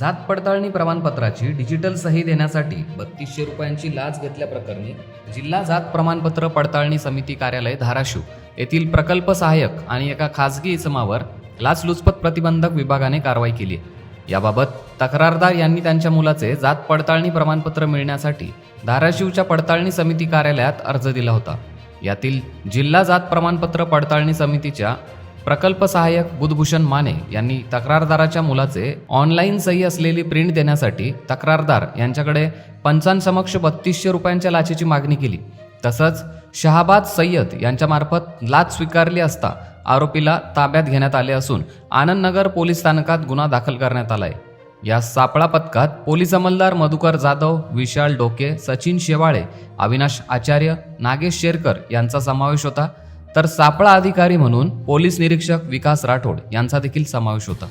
जात पडताळणी प्रमाणपत्राची डिजिटल सही देण्यासाठी बत्तीसशे रुपयांची लाच घेतल्याप्रकरणी जिल्हा जात प्रमाणपत्र पडताळणी समिती कार्यालय धाराशिव. येथील प्रकल्प सहाय्यक आणि एका खासगी इसमावर लाचलुचपत प्रतिबंधक विभागाने कारवाई केली याबाबत तक्रारदार यांनी त्यांच्या मुलाचे जात पडताळणी प्रमाणपत्र मिळण्यासाठी धाराशिवच्या पडताळणी समिती कार्यालयात अर्ज दिला होता. यातील जिल्हा जात प्रमाणपत्र पडताळणी समितीच्या प्रकल्प सहाय्यक बुधभूषण माने यांनी तक्रारदाराच्या मुलाचे ऑनलाईन सही असलेली प्रिंट देण्यासाठी तक्रारदार यांच्याकडे पंचांसमक्ष बत्तीसशे रुपयांच्या लाचेची मागणी केली. तसंच शहाबाद सय्यद यांच्यामार्फत लाच स्वीकारली असता आरोपीला ताब्यात घेण्यात आले असून आनंदनगर पोलीस स्थानकात गुन्हा दाखल करण्यात आलाय. या सापळा पथकात पोलीस अंमलदार मधुकर जाधव विशाल डोके सचिन शेवाळे अविनाश आचार्य नागेश शेरकर यांचा समावेश होता. तर सापळा अधिकारी म्हणून पोलीस निरीक्षक विकास राठोड यांचा देखील समावेश होता.